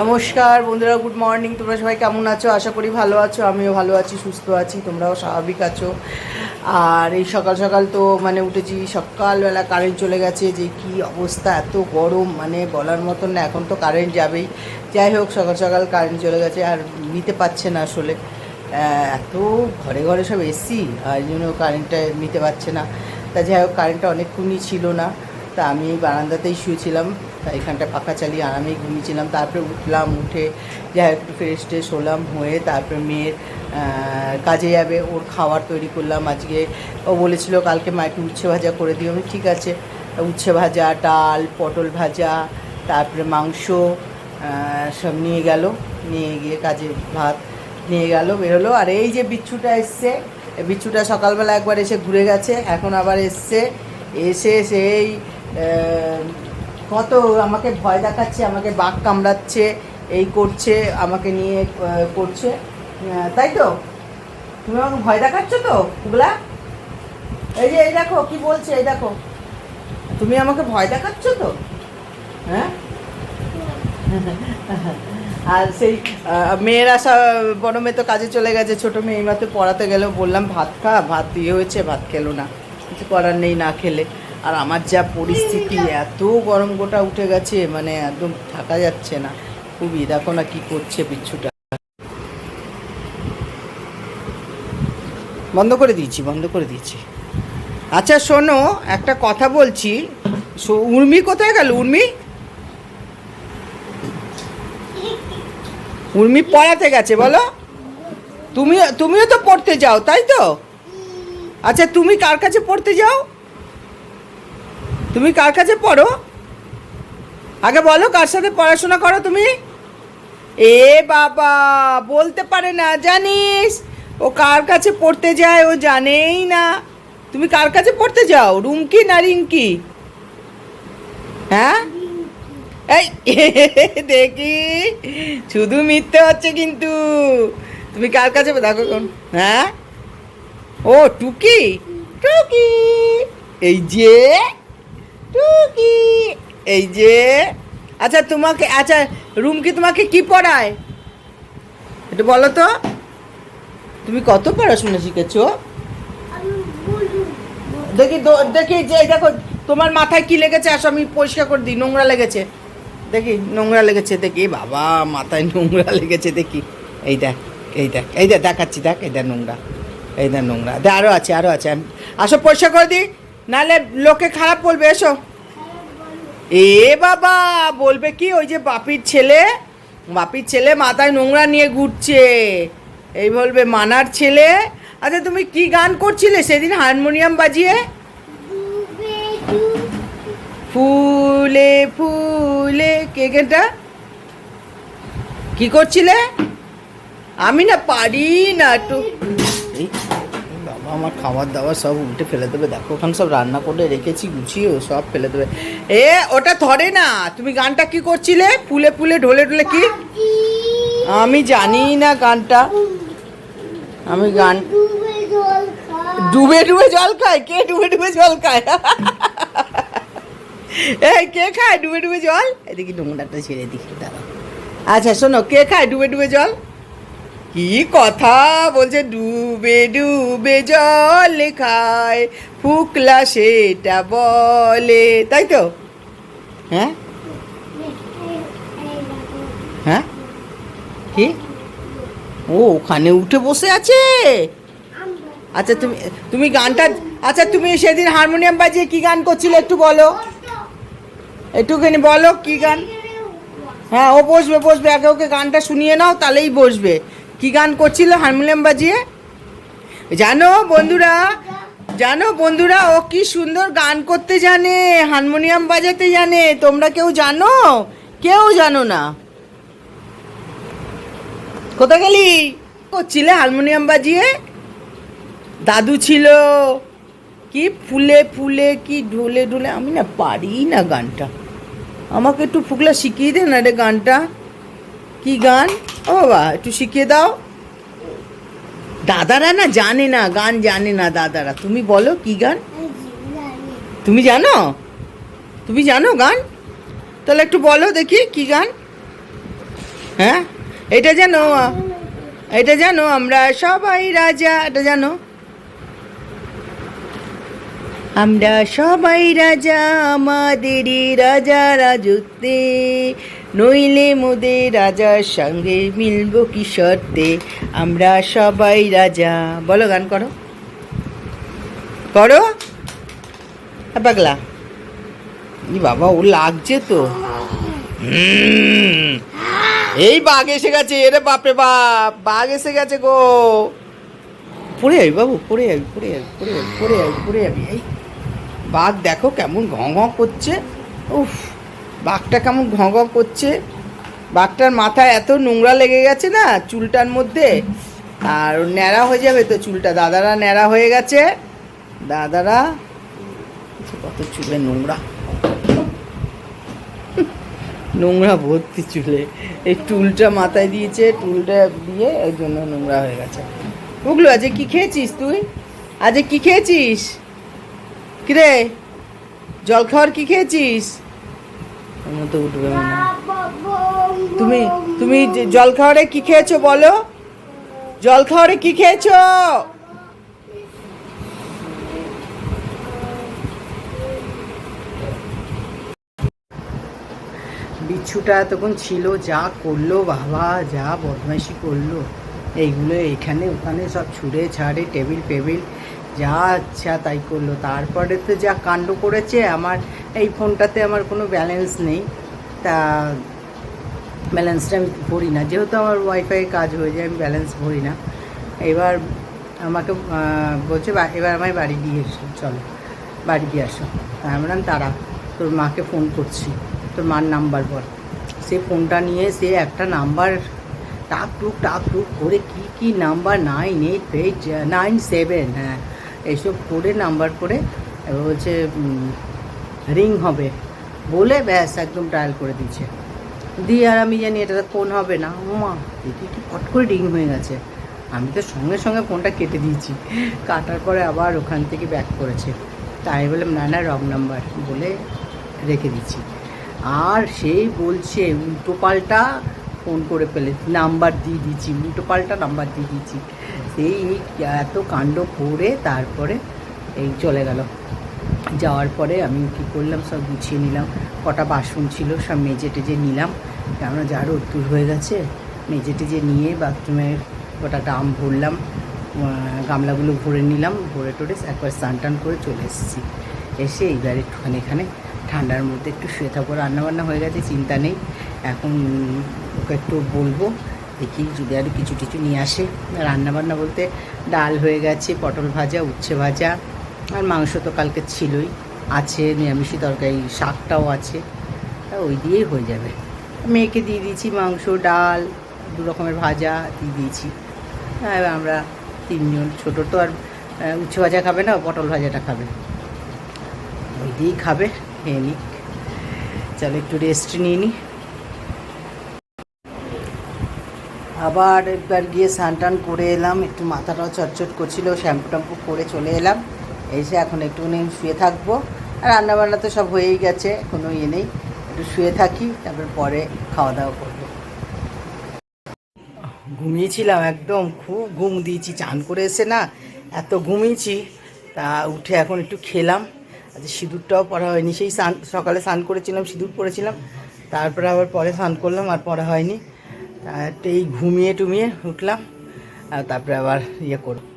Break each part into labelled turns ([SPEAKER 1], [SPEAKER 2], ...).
[SPEAKER 1] নমস্কার, বন্ধুরা good morning তোমরা সবাই কেমন আছো? আশা করি ভালো আছো, আমিও ভালো আছি, সুস্থ আছি, তোমরাও স্বাভাবিক আছো। আর এই সকাল সকাল তো মানে উঠেছি, সকালবেলা কারেন্ট চলে গেছে, যে কি অবস্থা, এত গরম মানে বলার মতন না, এখন তো কারেন্ট যাবেই। যাই হোক, সকাল সকাল কারেন্ট চলে গেছে, আর নিতে পারছে না আসলে। এত ঘরে ঘরে সব এসি আর জন্য কারেন্টটা নিতে পারছে না। তা যাই হোক কারেন্টটা অনেকক্ষণই ছিল না। তা আমি বারান্দাতেই শুয়েছিলাম। এখানটা পাখা চালিয়ে আরামেই ঘুমিয়েছিলাম। তারপরে উঠলাম উঠে হোক একটু ফ্রেশ ট্রেশ হলাম হয়ে তারপরে মেয়ের কাজে যাবে ওর খাবার তৈরি করলাম আজকে। ও বলেছিল কালকে মা একটু উচ্ছে ভাজা করে দিও। আমি ঠিক আছে। উচ্ছে ভাজা ডাল পটল ভাজা তারপরে মাংস সব নিয়ে গেল। নিয়ে গিয়ে কাজে ভাত নিয়ে গেল বেরোলো। আর এই যে বিচ্ছুটা এসছে বিচ্ছুটা সকালবেলা একবার এসে ঘুরে গেছে এখন আবার এসছে। এসে সেই আহ, কত আমাকে ভয় দেখাচ্ছে, আমাকে বাঘ কামড়াচ্ছে, এই করছে, আমাকে নিয়ে করছে। তাই তো? তুমি আমাকে ভয় দেখাচ্ছ তো ওগুলা এই যে, এই দেখো, কি বলছে, এই দেখো। তুমি আমাকে ভয় দেখাচ্ছ তো? হ্যাঁ? আর সেই মেয়েরা সব বড় মেয়ে তো কাজে চলে গেছে, ছোটো মেয়ে এইমাত্র পড়াতে গেলেও বললাম, ভাত খা, ভাত দিয়ে হয়েছে, ভাত খেলো না, কিছু করার নেই, না খেলে। আর আমার যা পরিস্থিতি, এত গরম গোটা উঠে গেছে মানে একদম থাকা যাচ্ছে না। খুবই দেখো না কি করছে বিচ্ছুটা। বন্ধ করে দিয়েছি, বন্ধ করে দিয়েছি। আচ্ছা শোনো, একটা কথা বলছি। উর্মি কোথায় গেল, উর্মি? উর্মি পড়াতে গেছে, বলো। তুমি তুমিও তো পড়তে যাও, তাই তো? আচ্ছা তুমি কার কাছে পড়তে যাও? তুমি কার কাছে পড়ো? আগে বলো, কার সাথে পড়াশোনা করো তুমি? এ বাবা, বলতে পারে না, জানিস? ও কার কাছে পড়তে যায়, ও জানেই না। তুমি কার কাছে পড়তে যাও? রুমকি না রিঙ্কি হ্যাঁ? এই, দেখি। শুধু মিথ্যে হচ্ছে কিন্তু। তুমি কার কাছে দেখো কোন হ্যাঁ? ও, টুকি? টুকি। এই যে টুকি। এই যে। আচ্ছা তোমাকে আচ্ছা রুম কি তোমাকে কি পড়ায়? একটু বলো তো। তুমি কত পড়াশোনা শিখেছো? দেখি দেখি যে দেখো, তোমার মাথায় কি লেগেছে? আসো, আমি পরিষ্কার করে দিই। নোংরা লেগেছে। দেখি, নোংরা লেগেছে, দেখি। বাবা, মাথায় নোংরা লেগেছে, দেখি। এই দেখ এই দেখ এই দেখ, দেখাচ্ছি, দেখ, এই দেখ নোংরা। এই দেখ নোংরা। আরও আছে আরও আছে। আমি আসো, পরিষ্কার করে দিই। নাহলে লোকে খারাপ বলবে, এসো। এ বাবা, বলবে কি, ওই যে বাপির ছেলে বাপির ছেলে মাথায় নোংরা নিয়ে ঘুরছে। এই বলবে, মানার ছেলে। আচ্ছা তুমি কি গান করছিলে সেদিন হারমোনিয়াম বাজিয়ে? ফুলে ফুলে, কে কেটা কি করছিলে? আমি না পারি না, একটু আমার খাবার দাবার সব উল্টে ফেলে দেবে। দেখো ওখানে সব রান্না করে রেখেছি গুছিয়ে ও সব ফেলে দেবে। এ ওটা ধরে না। তুমি গানটা কি করছিলে? ফুলে ফুলে ঢোলে ঢোলে কি? আমি জানি না গানটা। আমি গান ডুবে ডুবে জল খায়? কে ডুবে ডুবে জল খায়? এই কে খায় ডুবে ডুবে জল? এদিকে নোংরাটা ছেড়ে দিকে দাঁড়া আচ্ছা শোনো কে খায় ডুবে ডুবে জল? কি কথা বলছে? ডুবে ডুবে জল খায়। ফুকলা সেটা বলে। তাই তো? হ্যাঁ? হ্যাঁ? কি? ও, ওখানে উঠে বসে আছে? আচ্ছা তুমি তুমি গানটা আচ্ছা তুমি সেদিন হারমোনিয়াম বাজিয়ে কি গান করছিলে একটু বলো। একটুখানি বলো কি গান? হ্যাঁ ও বসবে বসবে। আগে ওকে গানটা শুনিয়ে নাও, তাহলেই বসবে। কি গান করছিল হারমোনিয়াম বাজিয়ে? জানো বন্ধুরা জানো বন্ধুরা, ও কি সুন্দর গান করতে জানে, হারমোনিয়াম বাজাতে জানে, তোমরা কেউ জানো? কেউ জানো না। কোথা গেলি? করছিলে হারমোনিয়াম বাজিয়ে? দাদু ছিল। কি ফুলে ফুলে, কি ঢোলে ঢোলে, আমি না পারি না গানটা। আমাকে একটু ফুকলা শিখিয়ে দে না রে গানটা। কি গান? ও বাবা, একটু শিখিয়ে দাও। দাদারা না জানে না, গান জানে না দাদারা। তুমি বলো কি গান? তুমি জানো? তুমি জানো গান? তাহলে একটু বলো দেখি কি গান? হ্যাঁ? এটা জানো এটা জানো, আমরা সবাই রাজা। এটা জানো? আমরা সবাই রাজা, আমাদেরই রাজা রাজত্বে। নইলে মোদের রাজার সঙ্গে মিলব কি শর্তে? আমরা সবাই রাজা। বলো গান করো। করো? পাগলা। ই বাবা, ও লাগছে তো। এই বাঘ এসে গেছে। এরে বাপরে বাপ, বাঘ এসে গেছে গো। পড়ে যাবি বাবু, পড়ে যাবি পড়ে যাবি পড়ে যাবি পড়ে যাবি পড়ে যাবি এই বাঘ দেখো কেমন ঘ ঘ করছে। উফ। বাঘটা কেমন ঘ ঘ করছে। বাঘটার মাথায় এত নোংরা লেগে গেছে না চুলটার মধ্যে। আর ন্যাড়া হয়ে যাবে তো চুলটা। দাদারা ন্যাড়া হয়ে গেছে। দাদারা কত চুলে নোংরা। নোংরা ভর্তি চুলে। এই টুলটা মাথায় দিয়েছে, টুলটা দিয়ে এই জন্য নোংরা হয়ে গেছে। বুঝলো আজকে কি খেয়েছিস তুই? আজকে কি খেয়েছিস? কিরে? জল খাওয়ার কি খেয়েছিস? মতো উঠবে মনে তুমি তুমি জল খাওয়ারে কি খেয়েছো বলো? জল খাওয়ারে কি খেয়েছো? বিচ্ছুটা তখন ছিল, যা করল বাবা, যা বদমাইশি করল। এইগুলো এখানে ওখানে সব ছুঁড়ে ছাড়ে টেবিল ফেবিল যা আচ্ছা তাই করল। তারপরে তো যা কাণ্ড করেছে, আমার এই ফোনটাতে আমার কোনো ব্যালেন্স নেই, তা ব্যালেন্সটা আমি ভরি না। যেহেতু আমার ওয়াইফাই কাজ হয়ে যায়, আমি ব্যালেন্স ভরি না। এবার আমাকে বলছে এবার আমায় বাড়ি দিয়ে এসো, চলো। বাড়ি দিয়ে আসো। আমি বললাম, তারা, তোর মাকে ফোন করছি, তোর মার নাম্বার বল। সে ফোনটা নিয়ে, সে একটা নাম্বার টাক টুক টাক টুক করে কি কি number, nine eight eight, nine seven হ্যাঁ এইসব করে নাম্বার করে, এবার বলছে রিং হবে। বলে ব্যাস একদম ডায়াল করে দিচ্ছে দিয়ে আর আমি জানি এটা ফোন হবে না। মা দেখি কি ফট করে রিং হয়ে গেছে। আমি তো সঙ্গে সঙ্গে ফোনটা কেটে দিয়েছি। কাটার পরে আবার ওখান থেকে ব্যাক করেছে। তাই বললাম না না রং নাম্বার বলে রেখে দিচ্ছি আর সেই বলছে, উল্টো পাল্টা ফোন করে ফেলে নাম্বার দিয়ে দিচ্ছি উল্টো পাল্টা নাম্বার দিয়ে দিচ্ছি সেই এত কাণ্ড করে তারপরে এই চলে গেল। যাওয়ার পরে আমি কী করলাম, সব গুছিয়ে নিলাম। কটা বাসন ছিল, সব মেজে টেজে নিলাম। কেননা যা রোদ্দুর হয়ে গেছে, মেজে টেজে নিয়ে বাথরুমের কটা ডাম ভরলাম গামলাগুলো ভরে নিলাম, ভরে টরে একবার স্নান টান করে চলে এসেছি। এসে এইবার একটুখানি এখানে ঠান্ডার মধ্যে একটু শুয়ে থাকব। রান্নাবান্না হয়ে গেছে, চিন্তা নেই। এখন ওকে একটু বলব, দেখি যদি আরও কিছু টিছু নিয়ে আসে। রান্নাবান্না বলতে ডাল হয়ে গেছে, পটল ভাজা, উচ্ছে ভাজা আর মাংস তো কালকে ছিলই। আছে নিরামিষি তরকারি, শাকটাও আছে। ওই দিয়েই হয়ে যাবে। মেয়েকে দিয়ে দিয়েছি মাংস, ডাল, দু রকমের ভাজা দিয়ে দিয়েছি। এবার আমরা তিনজন, ছোটো তো আর উচ্ছে ভাজা খাবে না, পটল ভাজাটা খাবে। ওই দিয়েই খাবে, খেয়ে নিক। চলো একটু রেস্ট নিয়ে নিই আবার একবার গিয়ে স্নান টান করে এলাম, একটু মাথাটাও চটচট করছিল শ্যাম্পু ট্যাম্পু করে চলে এলাম। এসে এখন একটুখানি শুয়ে থাকব। আর রান্নাবান্না তো সব হয়েই গেছে, কোনো ইয়ে নেই। একটু শুয়ে থাকি, তারপর পরে খাওয়া দাওয়া করব। ঘুমিয়েছিলাম একদম, খুব ঘুম দিয়েছি, চান করে এসে না এত ঘুমিয়েছি, তা উঠে এখন একটু খেলাম। আজ সিঁদুরটাও পরা হয়নি, সেই স্নান, সকালে স্নান করেছিলাম, সিঁদুর পরেছিলাম। তারপরে আবার পরে স্নান করলাম, আর পরা হয়নি। একটু এই ঘুমিয়ে টুমিয়ে উঠলাম, আর তারপরে আবার ইয়ে করব।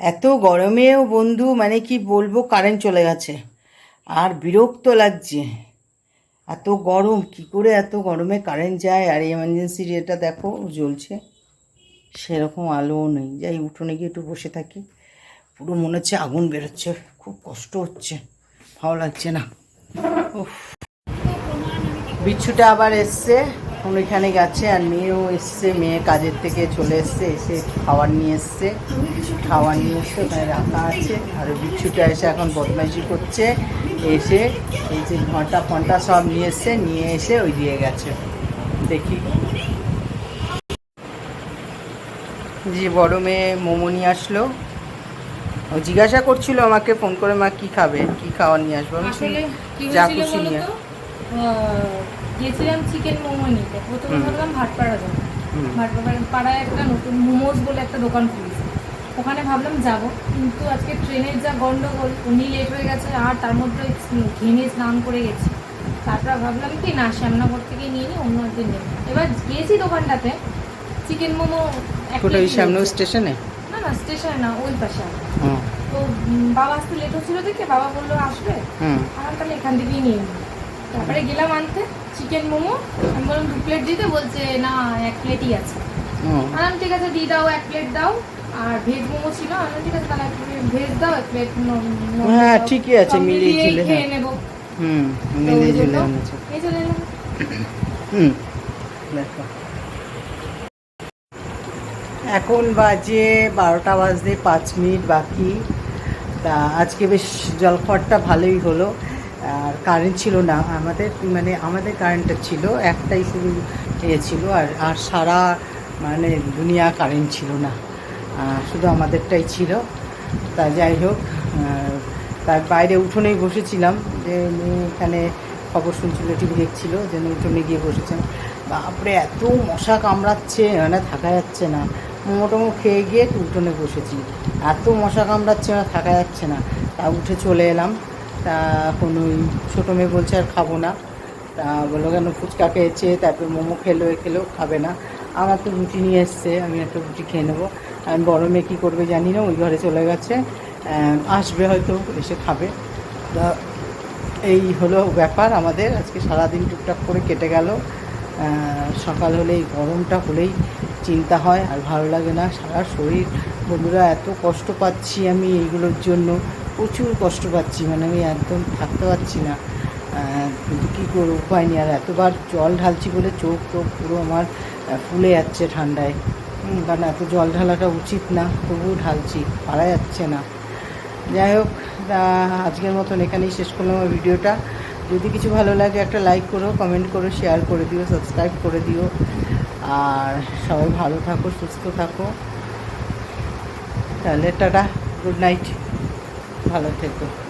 [SPEAKER 1] এত গরমেও বন্ধু মানে কি বলব কারেন্ট চলে গেছে। আর বিরক্ত লাগছে। এত গরম, কি করে এত গরমে কারেন্ট যায়? আর এমার্জেন্সির এটা দেখো, জ্বলছে। সেরকম আলোও নেই। যাই উঠোনে গিয়ে একটু বসে থাকি। পুরো মনে হচ্ছে আগুন বেরোচ্ছে। খুব কষ্ট হচ্ছে। ভালো লাগছে না। বিচ্ছুটা আবার এসছে। ওইখানে গেছে আর মেয়েও এসছে মেয়ে কাজের থেকে চলে এসছে এসে খাবার নিয়ে এসছে। খাবার নিয়ে এসছে ওখানে রাখা আছে আর বিচ্ছুটা এসে এখন বদমাইশি করছে। এসে এই যে ঘণ্টা ফন্টা সব নিয়ে এসছে নিয়ে এসে ওই দিয়ে গেছে। দেখি। যে বড় মেয়ে মোমো নিয়ে আসলো। ও জিজ্ঞাসা করছিল আমাকে ফোন করে মা কি খাবে কি খাওয়া নিয়ে আসব? যা খুশি নিয়ে
[SPEAKER 2] গেছিলাম চিকেন মোমো নিতে। প্রথমে। ভাবলাম ভাটপাড়া যাব। ভাটপাড়া পাড়ায় একটা নতুন মোমোজ বলে একটা দোকান খুলেছে। ওখানে ভাবলাম যাব কিন্তু আজকে ট্রেনের যা গন্ডগোল উনি লেট হয়ে গেছে আর তার মধ্যে ঘেমে স্নান করে গেছি। তারপর ভাবলাম কি না শ্যামনগর থেকে নিয়ে নিই অন্য একদিন নেব। এবার গিয়েছি দোকানটাতে চিকেন মোমো
[SPEAKER 1] ওই সামনে স্টেশনে?
[SPEAKER 2] না না স্টেশনে না ওই পাশে তো বাবা আসতে লেট হচ্ছিল দেখে বাবা বলল আসবে?
[SPEAKER 1] হুম।
[SPEAKER 2] আর তাহলে এখান থেকেই নিয়ে নিই তারপরে গেলাম আনতে চিকেন মোমো। আমি বললাম দু প্লেট দিতে বলছে না এক প্লেটই আছে। আরাম ঠিক আছে দিয়ে দাও এক প্লেট দাও। আর ভেজ মোমো ছিল আমি ঠিক আছে তাহলে এক প্লেট ভেজ দাও এক প্লেট
[SPEAKER 1] হ্যাঁ, ঠিকই আছে, মিলিয়ে ঝিলিয়ে,
[SPEAKER 2] খেয়ে
[SPEAKER 1] হ্যাঁ।
[SPEAKER 2] নেব।
[SPEAKER 1] হুম
[SPEAKER 2] তো
[SPEAKER 1] মিলে
[SPEAKER 2] ওই
[SPEAKER 1] ঝুলে
[SPEAKER 2] জন্য
[SPEAKER 1] এনেছে
[SPEAKER 2] এই চলে এলাম।
[SPEAKER 1] হুম এখন বাজে বারোটা বাজতে পাঁচ মিনিট বাকি। তা আজকে বেশ জলখাবারটা ভালোই হলো। আর কারেন্ট ছিল না। আমাদের মানে আমাদের কারেন্টটা ছিল, একটাই শুধু ইয়ে ছিল আর আর সারা মানে দুনিয়া কারেন্ট ছিল না। শুধু আমাদেরটাই ছিল। তা যাই হোক তার বাইরে উঠোনেই বসেছিলাম। যে এখানে খবর শুনছিল টিভি দেখছিল, যে উঠোনে গিয়ে বসেছেন বাপরে, এত মশা কামড়াচ্ছে মানে থাকা যাচ্ছে না। মোমো টোমো খেয়ে গিয়ে উঠোনে বসেছি। এত মশা কামড়াচ্ছে মানে থাকা যাচ্ছে না। তা উঠে চলে এলাম। তা এখন ওই ছোটো মেয়ে বলছে আর খাব না। তা বলল, কেন ফুচকা খেয়েছে? তারপর মোমো খেলো, এ খেলেও খাবে না। আমার তো রুটি নিয়ে এসছে, আমি একটা রুটি খেয়ে নেব। আমি বড় মেয়ে কী করবে জানি না, ওই ঘরে চলে গেছে। আসবে হয়তো, এসে খাবে। তা এই হলো ব্যাপার আমাদের। আজকে সারাদিন টুকটাক করে কেটে গেল। সকাল হলে এই গরমটা হলেই চিন্তা হয়, আর ভালো লাগে না। সারা শরীর। বন্ধুরা, এত কষ্ট পাচ্ছি আমি এইগুলোর জন্য। প্রচুর কষ্ট পাচ্ছি মানে আমি একদম থাকতে পারছি না। কী করব, উপায় নেই। আর এতবার জল ঢালছি বলে চোখ টোক পুরো আমার ফুলে যাচ্ছে ঠান্ডায়। কারণ এত জল ঢালাটা উচিত না, তবুও ঢালছি, পারা যাচ্ছে না। যাই হোক, তা আজকের মতন এখানেই শেষ করলাম আমার ভিডিওটা। যদি কিছু ভালো লাগে একটা লাইক করো, কমেন্ট করো, শেয়ার করে দিও, সাবস্ক্রাইব করে দিও। আর সবাই ভালো থাকো, সুস্থ থাকো। তাহলে টাটা, গুড নাইট। ভালো থেকো।